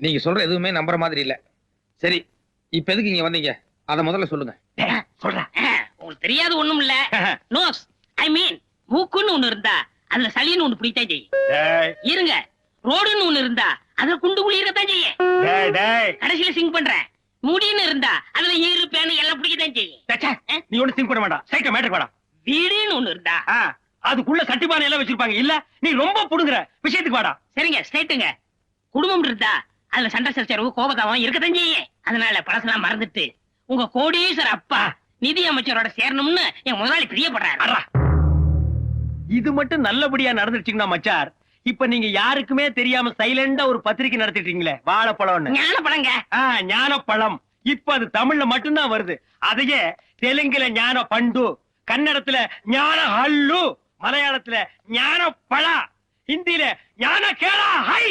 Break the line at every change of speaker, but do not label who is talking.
நீங்க சொல்ற எதுவுமே நம்புற மாதிரி இல்ல. சரி இப்ப எதுக்கு இங்க வந்தீங்க? அத முதல்ல சொல்லுங்க.
சொல்ற.
உங்களுக்கு தெரியாது ஒண்ணும் இல்ல. நோஸ் ஐ மீன் மூக்குன்னு ஒண்ணு இருந்தா அதுல சளின்னு ஒண்ணு பிடித்தான் செய்யும். இருங்க. ரோடுன்னு ஒண்ணு இருந்தா அதுல குண்டு குழி இருக்கத்தான் செய்யும்.
டேய் டேய்.
கடைசியில சிங் பண்றேன். முடின்னு இருந்தா அதுல ஈரு பேனு எல்லாம் பிடிக்கத்தான் செய்யும்.
நீ ஒண்ணு திங்க் பண்ண வேண்டாம். சைக்கிள் மேட்டர் வேண்டாம்.
வீடுன்னு ஒண்ணு இருந்தா
அதுக்குள்ள கட்டிப்பானை எல்லாம் வச்சிருப்பாங்க. இல்ல நீ ரொம்ப புடுங்குற. விஷயத்துக்கு வாடா.
சரிங்க ஸ்ட்ரைட்டுங்க குடும்பம் இருந்தா அதுல சண்டை சச்சரவு கோபதாபம் இருக்கத்தான் செய்யும். அதனால பழசெல்லாம் மறந்துட்டு உங்க கோடீஸ்வர அப்பா நிதி அமைச்சரோட சேரணும்னு என் முதலாளி பிரியப்படுறாரு.
இது மட்டும் நல்லபடியா நடந்துருச்சுங்கன்னா மச்சார்? இப்ப நீங்க யாருக்குமே தெரியாம சைலண்டா ஒரு பத்திரிக்கை நடத்திட்டீங்களே வாழைப்பழம்னு.
ஞான பழங்க
ஆ, ஞானப்பழம். இப்ப அது தமிழ்ல மட்டும்தான் வருது. அதையே தெலுங்குல ஞான பண்டு கன்னடத்துல ஞான ஹல்லு மலையாளத்துல ஞான பழா ஹிந்தில ஞான கேளா ஹை